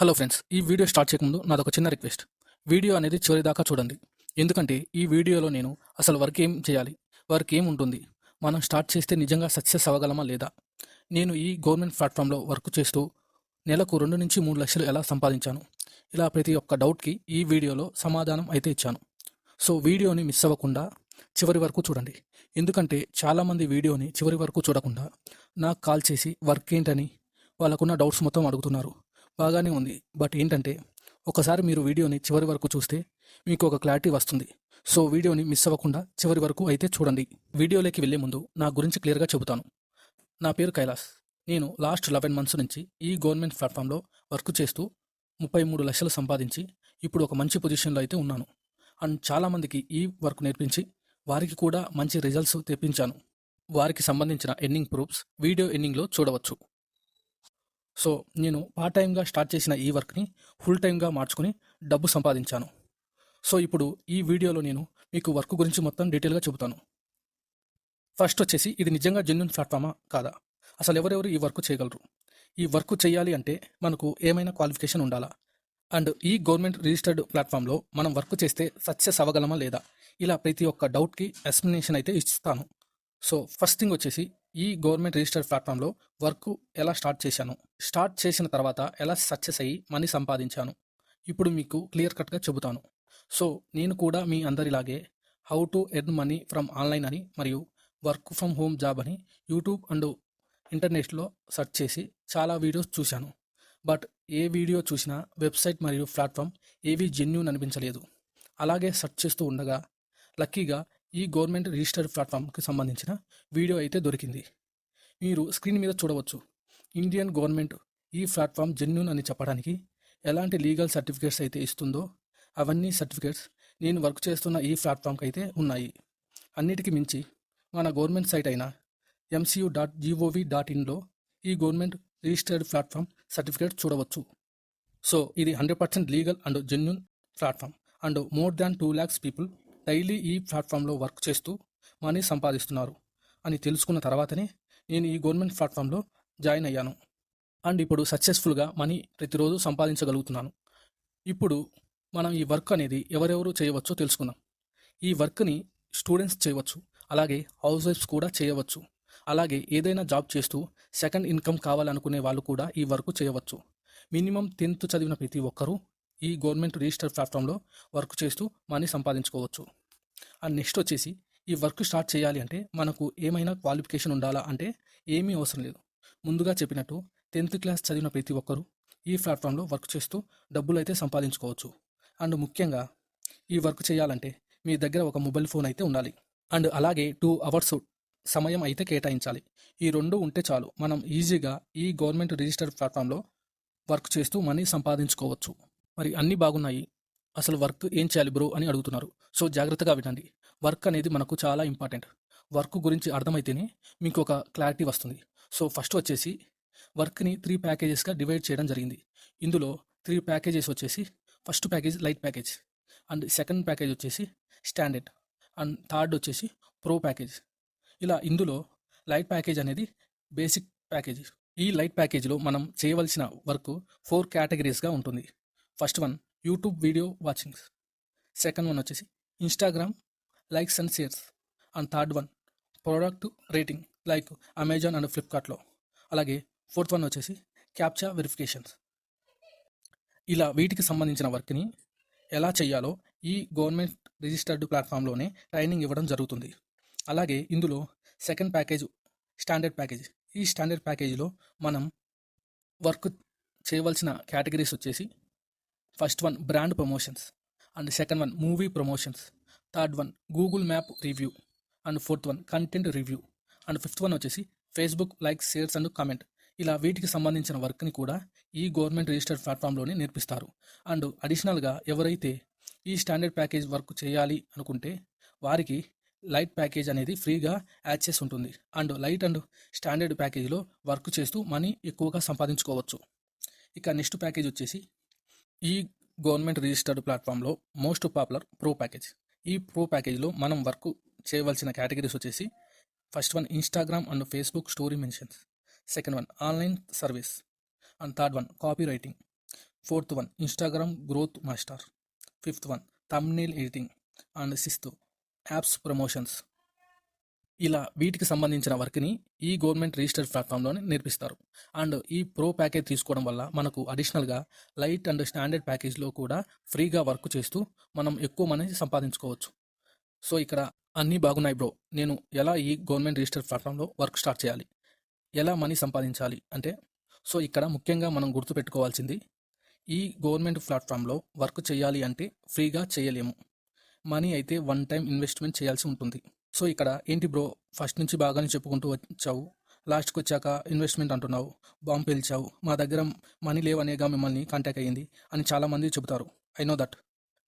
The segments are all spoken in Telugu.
హలో ఫ్రెండ్స్ ఈ వీడియో స్టార్ట్ చేయకముందు నాదొక చిన్న రిక్వెస్ట్ వీడియో అనేది చివరి దాకా చూడండి. ఎందుకంటే ఈ వీడియోలో నేను అసలు వర్క్ ఏం చేయాలి? వర్క్ ఏం ఉంటుంది? మనం స్టార్ట్ చేస్తే నిజంగా సక్సెస్ అవ్వగలమా లేదా? నేను ఈ గవర్నమెంట్ ప్లాట్ఫామ్లో వర్క్ చేస్తూ నెలకు రెండు నుంచి మూడు లక్షలు ఎలా సంపాదించాను? ఇలా ప్రతి ఒక్క డౌట్కి ఈ వీడియోలో సమాధానం అయితే ఇచ్చాను. సో వీడియోని మిస్ అవ్వకుండా చివరి వరకు చూడండి. ఎందుకంటే చాలామంది వీడియోని చివరి వరకు చూడకుండా నాకు కాల్ చేసి వర్క్ ఏంటని వాళ్ళకున్న డౌట్స్ మొత్తం అడుగుతున్నారు. బాగానే ఉంది. బట్ ఏంటంటే ఒకసారి మీరు వీడియోని చివరి వరకు చూస్తే మీకు ఒక క్లారిటీ వస్తుంది. సో వీడియోని మిస్ అవ్వకుండా చివరి వరకు అయితే చూడండి. వీడియోలోకి వెళ్ళే ముందు నా గురించి క్లియర్గా చెబుతాను. నా పేరు కైలాస్. నేను లాస్ట్ లెవెన్ మంత్స్ నుంచి ఈ గవర్నమెంట్ ప్లాట్ఫామ్లో వర్క్ చేస్తూ ముప్పై మూడు లక్షలు సంపాదించి ఇప్పుడు ఒక మంచి పొజిషన్లో అయితే ఉన్నాను. అండ్ చాలామందికి ఈ వర్క్ నేర్పించి వారికి కూడా మంచి రిజల్ట్స్ తెప్పించాను. వారికి సంబంధించిన ఎన్నింగ్ ప్రూఫ్స్ వీడియో ఎన్నింగ్లో చూడవచ్చు. సో నేను పార్ట్ టైంగా స్టార్ట్ చేసిన ఈ వర్క్ని ఫుల్ టైంగా మార్చుకుని డబ్బు సంపాదించాను. సో ఇప్పుడు ఈ వీడియోలో నేను మీకు వర్క్ గురించి మొత్తం డీటెయిల్గా చెబుతాను. ఫస్ట్ వచ్చేసి ఇది నిజంగా జెన్యున్ ప్లాట్ఫామా కాదా? అసలు ఎవరెవరు ఈ వర్క్ చేయగలరు? ఈ వర్క్ చేయాలి అంటే మనకు ఏమైనా క్వాలిఫికేషన్ ఉండాలా? అండ్ ఈ గవర్నమెంట్ రిజిస్టర్డ్ ప్లాట్ఫామ్లో మనం వర్క్ చేస్తే సక్సెస్ అవ్వగలమా లేదా? ఇలా ప్రతి ఒక్క డౌట్కి ఎక్స్ప్లెనేషన్ అయితే ఇస్తాను. సో ఫస్ట్ థింగ్ వచ్చేసి ఈ గవర్నమెంట్ రిజిస్టర్డ్ ప్లాట్ఫామ్లో వర్క్ ఎలా స్టార్ట్ చేశాను? స్టార్ట్ చేసిన తర్వాత ఎలా సక్సెస్ అయ్యి మనీ సంపాదించాను? ఇప్పుడు మీకు క్లియర్ కట్గా చెబుతాను. సో నేను కూడా మీ అందరిలాగే how to earn money from online అని మరియు వర్క్ ఫ్రమ్ హోమ్ జాబ్ అని యూట్యూబ్ అండ్ ఇంటర్నెట్లో సెర్చ్ చేసి చాలా వీడియోస్ చూశాను. బట్ ఏ వీడియో చూసినా వెబ్సైట్ మరియు ప్లాట్ఫామ్ ఏవి జెన్యున్ అనిపించలేదు. అలాగే సెర్చ్ చేస్తూ ఉండగా లక్కీగా ఈ గవర్నమెంట్ రిజిస్టర్డ్ ప్లాట్ఫామ్కి సంబంధించిన వీడియో అయితే దొరికింది. మీరు స్క్రీన్ మీద చూడవచ్చు. ఇండియన్ గవర్నమెంట్ ఈ ప్లాట్ఫామ్ జెన్యున్ అని చెప్పడానికి ఎలాంటి లీగల్ సర్టిఫికేట్స్ అయితే ఇస్తుందో అవన్నీ సర్టిఫికేట్స్ నేను వర్క్ చేస్తున్న ఈ ప్లాట్ఫామ్కి అయితే ఉన్నాయి. అన్నిటికీ మించి మన గవర్నమెంట్ సైట్ అయిన MCU dot G O V dot ఇన్లో ఈ గవర్నమెంట్ రిజిస్టర్డ్ ప్లాట్ఫామ్ సర్టిఫికేట్ చూడవచ్చు. సో ఇది hundred percent legal and genuine platform and more than two lakhs people daily ఈ ప్లాట్ఫామ్లో వర్క్ చేస్తూ మనీ సంపాదిస్తున్నారు అని తెలుసుకున్న తర్వాతనే నేను ఈ గవర్నమెంట్ ప్లాట్ఫామ్లో జాయిన్ అయ్యాను. అండ్ ఇప్పుడు సక్సెస్ఫుల్గా మనీ ప్రతిరోజు సంపాదించగలుగుతున్నాను. ఇప్పుడు మనం ఈ వర్క్ అనేది ఎవరెవరు చేయవచ్చో తెలుసుకుందాం. ఈ వర్క్ని స్టూడెంట్స్ చేయవచ్చు అలాగే హౌస్ వైఫ్స్ కూడా చేయవచ్చు అలాగే ఏదైనా జాబ్ చేస్తూ సెకండ్ ఇన్కమ్ కావాలనుకునే వాళ్ళు కూడా ఈ వర్క్ చేయవచ్చు. మినిమం టెన్త్ చదివిన ప్రతి ఒక్కరూ ఈ గవర్నమెంట్ రిజిస్టర్ ప్లాట్ఫామ్లో వర్క్ చేస్తూ మనీ సంపాదించుకోవచ్చు. అండ్ నెక్స్ట్ వచ్చేసి ఈ వర్క్ స్టార్ట్ చేయాలి అంటే మనకు ఏమైనా క్వాలిఫికేషన్ ఉండాలా అంటే ఏమీ అవసరం లేదు. ముందుగా చెప్పినట్టు టెన్త్ క్లాస్ చదివిన ప్రతి ఒక్కరూ ఈ ప్లాట్ఫామ్లో వర్క్ చేస్తూ డబ్బులు అయితే సంపాదించుకోవచ్చు. అండ్ ముఖ్యంగా ఈ వర్క్ చేయాలంటే మీ దగ్గర ఒక మొబైల్ ఫోన్ అయితే ఉండాలి. అండ్ అలాగే టూ అవర్స్ సమయం అయితే కేటాయించాలి. ఈ రెండు ఉంటే చాలు మనం ఈజీగా ఈ గవర్నమెంట్ రిజిస్టర్డ్ ప్లాట్ఫామ్లో వర్క్ చేస్తూ మనీ సంపాదించుకోవచ్చు. మరి అన్నీ బాగున్నాయి. అసలు వర్క్ ఏం చేయాలి బ్రో అని అడుగుతున్నారు. సో జాగ్రత్తగా వినండి. వర్క్ అనేది మనకు చాలా ఇంపార్టెంట్. వర్క్ గురించి అర్థమైతేనే మీకు ఒక క్లారిటీ వస్తుంది. సో ఫస్ట్ వచ్చేసి వర్క్ని త్రీ ప్యాకేజెస్గా డివైడ్ చేయడం జరిగింది. ఇందులో త్రీ ప్యాకేజెస్ వచ్చేసి first package lite package and second package వచ్చేసి స్టాండర్డ్ అండ్ థర్డ్ వచ్చేసి ప్రో ప్యాకేజ్. ఇలా ఇందులో లైట్ ప్యాకేజ్ అనేది బేసిక్ ప్యాకేజ్. ఈ లైట్ ప్యాకేజ్లో మనం చేయవలసిన వర్క్ ఫోర్ కేటగిరీస్గా ఉంటుంది. First one YouTube video watchings second one వచ్చేసి Instagram likes and shares and third one product rating like Amazon and ఫ్లిప్కార్ట్లో అలాగే ఫోర్త్ వన్ వచ్చేసి క్యాప్చా వెరిఫికేషన్స్ ఇలా వీటికి సంబంధించిన వర్క్ని ఎలా చేయాలో ఈ గవర్నమెంట్ రిజిస్టర్డ్ ప్లాట్ఫామ్లోనే ట్రైనింగ్ ఇవ్వడం జరుగుతుంది. అలాగే ఇందులో సెకండ్ ప్యాకేజ్ స్టాండర్డ్ ప్యాకేజ్ ఈ స్టాండర్డ్ ప్యాకేజీలో మనం వర్క్ చేయవలసిన కేటగిరీస్ వచ్చేసి first one brand promotions and second one movie promotions third one Google map review and fourth one content review and fifth one వచ్చేసి Facebook like shares and comment. ఇలా వీటికి సంబంధించిన వర్క్ని కూడా ఈ గవర్నమెంట్ రిజిస్టర్డ్ ప్లాట్ఫామ్లోనే నేర్పిస్తారు. అండ్ అడిషనల్గా ఎవరైతే ఈ స్టాండర్డ్ ప్యాకేజ్ వర్క్ చేయాలి అనుకుంటే వారికి లైట్ ప్యాకేజ్ అనేది ఫ్రీగా యాక్సెస్ ఉంటుంది. అండ్ లైట్ అండ్ స్టాండర్డ్ ప్యాకేజ్లో వర్క్ చేస్తూ మనీ ఎక్కువగా సంపాదించుకోవచ్చు. ఇక నెక్స్ట్ ప్యాకేజ్ వచ్చేసి ఈ గవర్నమెంట్ రిజిస్టర్డ్ ప్లాట్ఫామ్లో మోస్ట్ పాపులర్ ప్రో ప్యాకేజ్. ఈ ప్రో ప్యాకేజ్లో మనం వర్క్ చేయవలసిన కేటగిరీస్ వచ్చేసి first one Instagram and Facebook story mentions. Second one online service. And third one copy writing. Fourth one Instagram growth master. Fifth one thumbnail editing. And sixth apps promotions. ఇలా వీటికి సంబంధించిన వర్క్ని ఈ గవర్నమెంట్ రిజిస్టర్డ్ ప్లాట్ఫామ్లోనే నేర్పిస్తారు. అండ్ ఈ ప్రో ప్యాకేజ్ తీసుకోవడం వల్ల మనకు అడిషనల్గా లైట్ అండ్ స్టాండర్డ్ ప్యాకేజ్లో కూడా ఫ్రీగా వర్క్ చేస్తూ మనం ఎక్కువ మనీ సంపాదించుకోవచ్చు. సో ఇక్కడ అన్నీ బాగున్నాయి బ్రో. నేను ఎలా ఈ గవర్నమెంట్ రిజిస్టర్డ్ ప్లాట్ఫామ్లో వర్క్ స్టార్ట్ చేయాలి? ఎలా మనీ సంపాదించాలి? అంటే సో ఇక్కడ ముఖ్యంగా మనం గుర్తుపెట్టుకోవాల్సింది ఈ గవర్నమెంట్ ప్లాట్ఫామ్లో వర్క్ చేయాలి అంటే ఫ్రీగా చేయలేము. మనీ అయితే వన్ టైం ఇన్వెస్ట్మెంట్ చేయాల్సి ఉంటుంది. సో ఇక్కడ ఏంటి బ్రో? ఫస్ట్ నుంచి బాగానే చెప్పుకుంటూ వచ్చావు. లాస్ట్కి వచ్చాక ఇన్వెస్ట్మెంట్ అంటున్నావు. బాంబు పేల్చావు. మా దగ్గర మనీ లేవనేగా మిమ్మల్ని కాంటాక్ట్ అయ్యింది అని చాలామంది చెబుతారు. ఐ నో దట్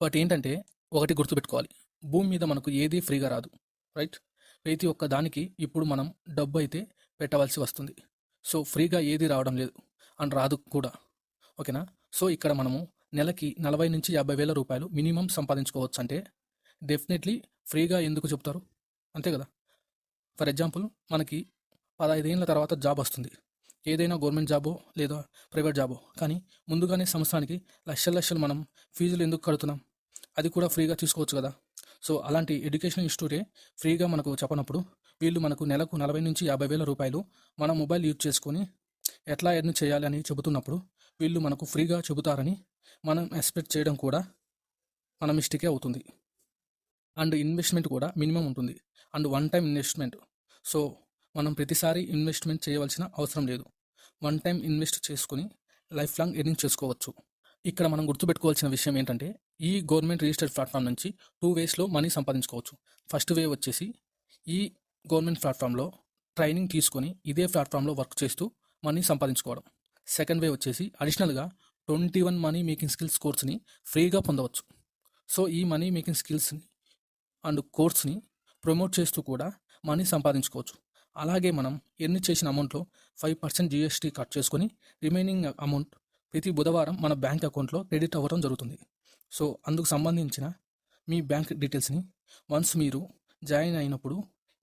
బట్ ఏంటంటే ఒకటి గుర్తుపెట్టుకోవాలి. భూమి మీద మనకు ఏది ఫ్రీగా రాదు. రైట్ ప్రతి ఒక్క దానికి ఇప్పుడు మనం డబ్బు అయితే పెట్టవలసి వస్తుంది. సో ఫ్రీగా ఏది రావడం లేదు. అండ్ రాదు కూడా. ఓకేనా సో ఇక్కడ మనము నెలకి నలభై నుంచి యాభై వేల రూపాయలు మినిమం సంపాదించుకోవచ్చు అంటే డెఫినెట్లీ ఫ్రీగా ఎందుకు చెప్తారు? అంతే కదా? ఫర్ ఎగ్జాంపుల్ మనకి పదహైదేళ్ళ తర్వాత జాబ్ వస్తుంది. ఏదైనా గవర్నమెంట్ జాబో లేదా ప్రైవేట్ జాబో. కానీ ముందుగానే సంవత్సరానికి లక్షల లక్షలు మనం ఫీజులు ఎందుకు కడుతున్నాం? అది కూడా ఫ్రీగా తీసుకోవచ్చు కదా? సో అలాంటి ఎడ్యుకేషన్ ఇన్స్టిట్యూటే ఫ్రీగా మనకు చెప్పనప్పుడు వీళ్ళు మనకు నెలకు నలభై నుంచి యాభై వేల రూపాయలు మన మొబైల్ యూజ్ చేసుకొని ఎట్లా ఎర్న్ చేయాలి అని చెబుతున్నప్పుడు వీళ్ళు మనకు ఫ్రీగా చెబుతారని మనం ఎక్స్పెక్ట్ చేయడం కూడా మన మిస్టేకే అవుతుంది. అండ్ ఇన్వెస్ట్మెంట్ కూడా మినిమం ఉంటుంది. And one time investment. So మనం ప్రతిసారి ఇన్వెస్ట్మెంట్ చేయవలసిన అవసరం లేదు. వన్ టైం ఇన్వెస్ట్ చేసుకుని లైఫ్ లాంగ్ ఎర్నింగ్ చేసుకోవచ్చు. ఇక్కడ మనం గుర్తుపెట్టుకోవాల్సిన విషయం ఏంటంటే ఈ గవర్నమెంట్ రిజిస్టర్డ్ ప్లాట్ఫామ్ నుంచి టూ వేస్లో మనీ సంపాదించుకోవచ్చు. ఫస్ట్ వే వచ్చేసి ఈ గవర్నమెంట్ ప్లాట్ఫామ్లో ట్రైనింగ్ తీసుకొని ఇదే ప్లాట్ఫామ్లో వర్క్ చేస్తూ మనీ సంపాదించుకోవడం. సెకండ్ వే వచ్చేసి అడిషనల్గా twenty one money making skills కోర్స్ని ఫ్రీగా పొందవచ్చు. సో ఈ మనీ మేకింగ్ స్కిల్స్ని అండ్ కోర్స్ని ప్రమోట్ చేస్తూ కూడా మనీ సంపాదించుకోవచ్చు. అలాగే మనం ఎన్ని చేసిన అమౌంట్లో ఫైవ్ పర్సెంట్ జిఎస్టీ కట్ చేసుకొని రిమైనింగ్ అమౌంట్ ప్రతి బుధవారం మన బ్యాంక్ అకౌంట్లో క్రెడిట్ అవ్వడం జరుగుతుంది. సో అందుకు సంబంధించిన మీ బ్యాంక్ డీటెయిల్స్ని వన్స్ మీరు జాయిన్ అయినప్పుడు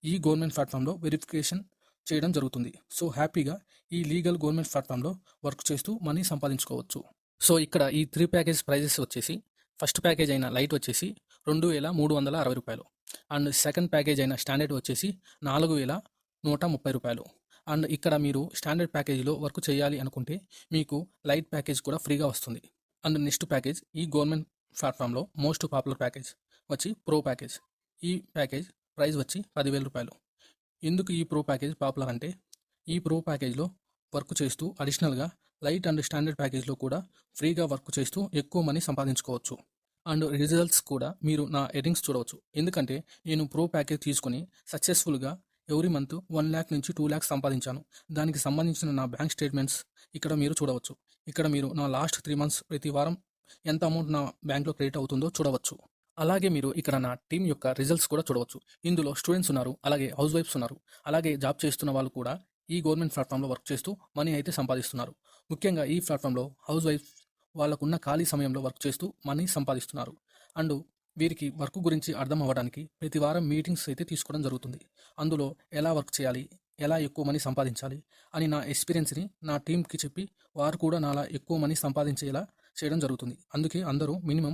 ఈ గవర్నమెంట్ ప్లాట్ఫామ్లో వెరిఫికేషన్ చేయడం జరుగుతుంది. సో హ్యాపీగా ఈ లీగల్ గవర్నమెంట్ ప్లాట్ఫామ్లో వర్క్ చేస్తూ మనీ సంపాదించుకోవచ్చు. సో ఇక్కడ ఈ త్రీ ప్యాకేజ్ ప్రైజెస్ వచ్చేసి ఫస్ట్ ప్యాకేజ్ అయిన లైట్ వచ్చేసి రెండు వేల మూడు వందల అరవై రూపాయలు. అండ్ సెకండ్ ప్యాకేజ్ అయిన స్టాండర్డ్ వచ్చేసి నాలుగు వేల నూట ముప్పై రూపాయలు. అండ్ ఇక్కడ మీరు స్టాండర్డ్ ప్యాకేజీలో వర్క్ చేయాలి అనుకుంటే మీకు లైట్ ప్యాకేజ్ కూడా ఫ్రీగా వస్తుంది. అండ్ నెక్స్ట్ ప్యాకేజ్ ఈ గవర్నమెంట్ ప్లాట్ఫామ్లో మోస్ట్ పాపులర్ ప్యాకేజ్ వచ్చి ప్రో ప్యాకేజ్. ఈ ప్యాకేజ్ ప్రైస్ వచ్చి పదివేల రూపాయలు. ఎందుకు ఈ ప్రో ప్యాకేజ్ పాపులర్ అంటే ఈ ప్రో ప్యాకేజ్లో వర్క్ చేస్తూ అడిషనల్గా లైట్ అండ్ స్టాండర్డ్ ప్యాకేజ్లో కూడా ఫ్రీగా వర్క్ చేస్తూ ఎక్కువ మనీ సంపాదించుకోవచ్చు. అండ్ రిజల్ట్స్ కూడా మీరు నా ఎర్నింగ్స్ చూడవచ్చు. ఎందుకంటే నేను ప్రో ప్యాకేజ్ తీసుకుని సక్సెస్ఫుల్గా ఎవ్రీ మంత్ వన్ ల్యాక్ నుంచి టూ ల్యాక్స్ సంపాదించాను. దానికి సంబంధించిన నా బ్యాంక్ స్టేట్మెంట్స్ ఇక్కడ మీరు చూడవచ్చు. ఇక్కడ మీరు నా లాస్ట్ త్రీ మంత్స్ ప్రతి వారం ఎంత అమౌంట్ నా బ్యాంక్లో క్రెడిట్ అవుతుందో చూడవచ్చు. అలాగే మీరు ఇక్కడ నా టీం యొక్క రిజల్ట్స్ కూడా చూడవచ్చు. ఇందులో స్టూడెంట్స్ ఉన్నారు అలాగే హౌస్ వైఫ్స్ ఉన్నారు అలాగే జాబ్ చేస్తున్న వాళ్ళు కూడా ఈ గవర్నమెంట్ ప్లాట్ఫామ్లో వర్క్ చేస్తూ మనీ అయితే సంపాదిస్తున్నారు. ముఖ్యంగా ఈ ప్లాట్ఫామ్లో హౌస్ వైఫ్ వాళ్ళకున్న ఖాళీ సమయంలో వర్క్ చేస్తూ మనీ సంపాదిస్తున్నారు. అండ్ వీరికి వర్క్ గురించి అర్థం అవ్వడానికి ప్రతి వారం మీటింగ్స్ అయితే తీసుకోవడం జరుగుతుంది. అందులో ఎలా వర్క్ చేయాలి ఎలా ఎక్కువ మనీ సంపాదించాలి అని నా ఎక్స్పీరియన్స్ని నా టీంకి చెప్పి వారు కూడా నాలా ఎక్కువ మనీ సంపాదించేలా చేయడం జరుగుతుంది. అందుకే అందరూ మినిమం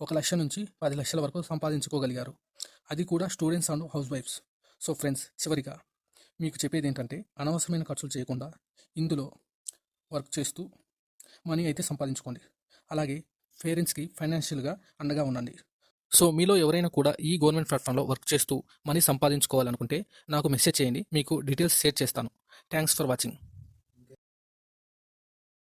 ఒక లక్ష నుంచి పది లక్షల వరకు సంపాదించుకోగలిగారు. అది కూడా స్టూడెంట్స్ అండ్ హౌస్ వైఫ్స్ సో ఫ్రెండ్స్ చివరిగా మీకు చెప్పేది ఏంటంటే అనవసరమైన ఖర్చులు చేయకుండా ఇందులో వర్క్ చేస్తూ మనీ అయితే సంపాదించుకోండి. అలాగే పేరెంట్స్కి ఫైనాన్షియల్గా అండగా ఉండండి. సో మీలో ఎవరైనా కూడా ఈ గవర్నమెంట్ ప్లాట్ఫామ్లో వర్క్ చేస్తూ మనీ సంపాదించుకోవాలనుకుంటే నాకు మెసేజ్ చేయండి మీకు డీటెయిల్స్ షేర్ చేస్తాను. Thanks for watching.